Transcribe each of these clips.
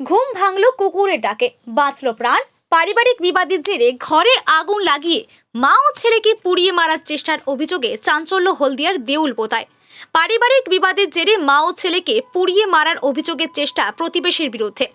ঘুম ভাঙল কুকুরের ডাকে। বাঁচল প্রাণ। পারিবারিক বিবাদের জেরে ঘরে আগুন লাগিয়ে মা ও ছেলেকে পুড়িয়ে মারার চেষ্টার অভিযোগে চাঞ্চল্য হলদিয়ার দেউল পোতায়। পারিবারিক বিবাদের জেরে মা ও ছেলেকে পুড়িয়ে মারার অভিযোগের চেষ্টা প্রতিবেশীর বিরুদ্ধে।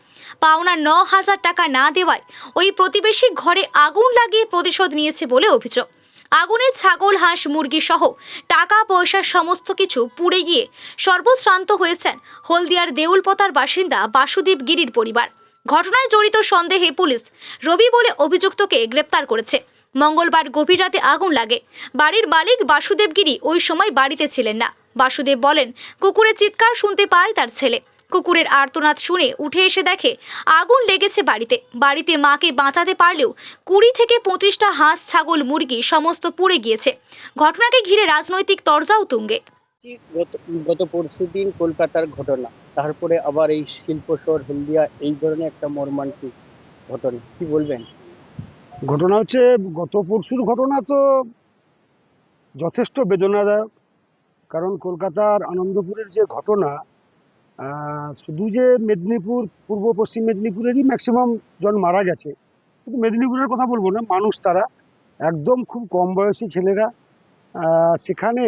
পাওনা ন হাজার টাকা না দেওয়ায় ওই প্রতিবেশী ঘরে আগুন লাগিয়ে প্রতিশোধ নিয়েছে বলে অভিযোগ। আগুনে ছাগল, হাঁস, মুরগি সহ টাকা, পয়সা সমস্ত কিছু পুড়ে গিয়ে সর্বশ্রান্ত হয়েছেন হলদিয়ার দেউলপতার বাসিন্দা বাসুদেব গিরির পরিবার। ঘটনায় জড়িত সন্দেহে পুলিশ রবি বলে অভিযুক্তকে গ্রেপ্তার করেছে। মঙ্গলবার গভীর রাতে আগুন লাগে। বাড়ির মালিক বাসুদেব গিরি ওই সময় বাড়িতে ছিলেন না। বাসুদেব বলেন, কুকুরের চিৎকার শুনতে পায় তার ছেলে। কুকুরের আর্তনাদ শুনে উঠে এসে দেখে আগুন লেগেছে বাড়িতে। বাড়িতে মাকে বাঁচাতে পারলেও কুড়ি থেকে পঁচিশটা হাঁস ছাগল মুরগি সমস্ত পুড়ে গিয়েছে। ঘটনাকে ঘিরে রাজনৈতিক তরজাও তুঙ্গে। গত গত পরশু দিন কলকাতার ঘটনা। তারপরে আবার এই শিল্প শহর হলদিয়া এই ধরনের একটা মর্মান্তিক ঘটনা। কি বলবেন? ঘটনা হচ্ছে গত পরশুর ঘটনা তো যথেষ্ট বেদনাদায়ক। কারণ কলকাতার আনন্দপুরের যে ঘটনা শুধু যে মেদিনীপুর, পূর্ব, পশ্চিম মেদিনীপুরেরই ম্যাক্সিমাম জন মারা গেছে। কিন্তু মেদিনীপুরের কথা বলব না, মানুষ তারা একদম খুব কম বয়সী ছেলেরা সেখানে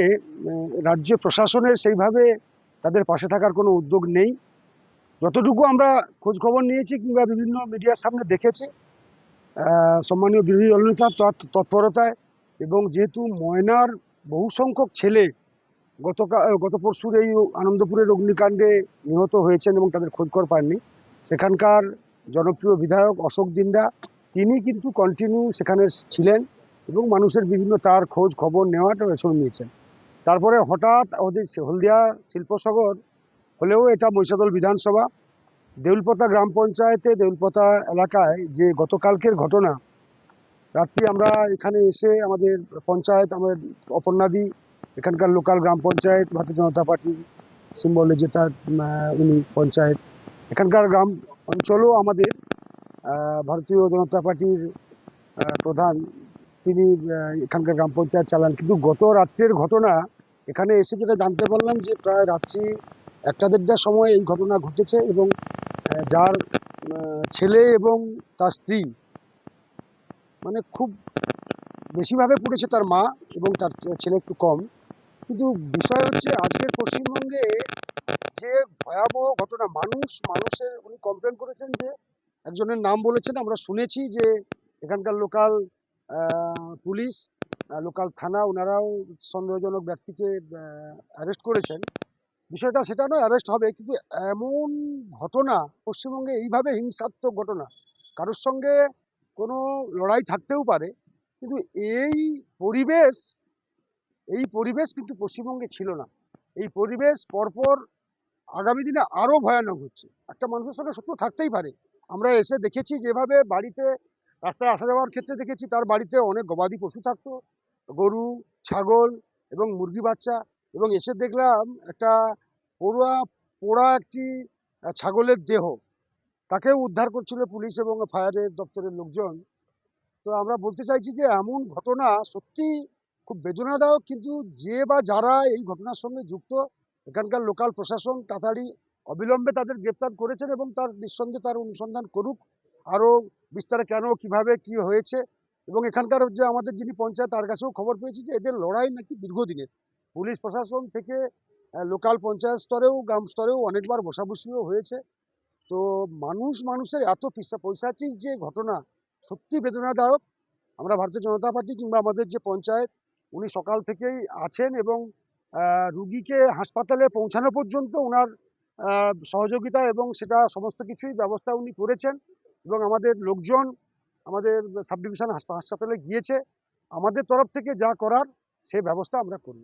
রাজ্য প্রশাসনের সেইভাবে তাদের পাশে থাকার কোনো উদ্যোগ নেই। যতটুকু আমরা খোঁজ খবর নিয়েছি কিংবা বিভিন্ন মিডিয়ার সামনে দেখেছি সম্মানীয় বিরোধী দলনেতার তৎ- তৎপরতায় এবং যেহেতু ময়নার বহু সংখ্যক ছেলে গতকাল গত পরশুর এই আনন্দপুরের অগ্নিকাণ্ডে নিহত হয়েছেন এবং তাদের খোঁজখবর পাননি। সেখানকার জনপ্রিয় বিধায়ক অশোক দিন্দা তিনি কিন্তু কন্টিনিউ সেখানে ছিলেন এবং মানুষের বিভিন্ন তার, খোঁজ, খবর নেওয়াটা এসব নিয়েছেন। তারপরে হঠাৎ ওদের হলদিয়া শিল্পসাগর হলেও এটা মহিষাদল বিধানসভা। দেউলপতা গ্রাম পঞ্চায়েতে দেউলপতা এলাকায় যে গতকালকের ঘটনা, রাত্রি আমরা এখানে এসে আমাদের পঞ্চায়েত, আমাদের অপর্ণাদি এখানকার লোকাল গ্রাম পঞ্চায়েত, ভারতীয় জনতা পার্টি, সিম্বলে যেটা উনি পঞ্চায়েত। এখানকার গ্রাম অঞ্চলও আমাদের ভারতীয় জনতা পার্টির প্রধান। তিনি এখানকার গ্রাম পঞ্চায়েত চালান। কিন্তু গত রাত্রের ঘটনা, এখানে এসে যেটা জানতে পারলাম যে প্রায় রাত্রি একটা দেড়টার সময় এই ঘটনা ঘটেছে এবং যার ছেলে এবং তার স্ত্রী মানে খুব বেশিভাবে পড়েছে তার মা এবং তার ছেলে একটু কম। কিন্তু বিষয় হচ্ছে আজকের পশ্চিমবঙ্গে যে ভয়াবহ ঘটনা, মানুষ, মানুষের উনি কমপ্লেন করেছেন যে একজনের নাম বলেছেন, আমরা শুনেছি যে এখানকার লোকাল পুলিশ লোকাল থানা ওনারাও সন্দেহজনক ব্যক্তিকে অ্যারেস্ট করেছেন। বিষয়টা সেটা নয় অ্যারেস্ট হবে, কিন্তু এমন ঘটনা পশ্চিমবঙ্গে এইভাবে হিংসাত্মক ঘটনা, কারোর সঙ্গে কোনো লড়াই থাকতেও পারে, কিন্তু এই পরিবেশ এই পরিবেশ কিন্তু পশ্চিমবঙ্গে ছিল না। এই পরিবেশ পরপর আগামী দিনে আরও ভয়ানক হচ্ছে। একটা মানুষের সঙ্গে শত্রু থাকতেই পারে। আমরা এসে দেখেছি যেভাবে বাড়িতে রাস্তায় আসা যাওয়ার ক্ষেত্রে দেখেছি, তার বাড়িতে অনেক গবাদি পশু থাকতো। গরু, ছাগল এবং মুরগি বাচ্চা। এবং এসে দেখলাম একটা পোড়া পোড়া একটি ছাগলের দেহ। তাকেও উদ্ধার করছিল পুলিশ এবং ফায়ারের দপ্তরের লোকজন। তো আমরা বলতে চাইছি যে এমন ঘটনা সত্যি খুব বেদনাদায়ক, কিন্তু যে বা যারা এই ঘটনার সঙ্গে যুক্ত, এখানকার লোকাল প্রশাসন, তাড়াতাড়ি অবিলম্বে তাদের গ্রেপ্তার করেছেন এবং তার নিঃসন্দেহে তার অনুসন্ধান করুক, আরও বিস্তারে কেন, কীভাবে, কি হয়েছে এবং এখানকার যে আমাদের যিনি পঞ্চায়েত, তার কাছেও খবর পেয়েছি যে এদের লড়াই নাকি দীর্ঘদিনের। পুলিশ প্রশাসন থেকে লোকাল পঞ্চায়েত স্তরেও, গ্রাম স্তরেও অনেকবার বসাবসিও হয়েছে। তো মানুষ মানুষের এত পিসা, পৈশাচিক যে ঘটনা সত্যি বেদনাদায়ক। আমরা ভারতীয় জনতা পার্টি কিংবা আমাদের যে পঞ্চায়েত উনি সকাল থেকেই আছেন এবং রুগীকে হাসপাতালে পৌঁছানো পর্যন্ত ওনার সহযোগিতা এবং সেটা সমস্ত কিছুই ব্যবস্থা উনি করেছেন এবং আমাদের লোকজন, আমাদের সাব ডিভিশন হাসপাতালে গিয়েছে। আমাদের তরফ থেকে যা করার সে ব্যবস্থা আমরা করব।